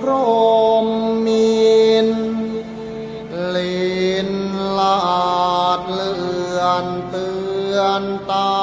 พรมมีนลีนลาดเลื่อนเตือนตา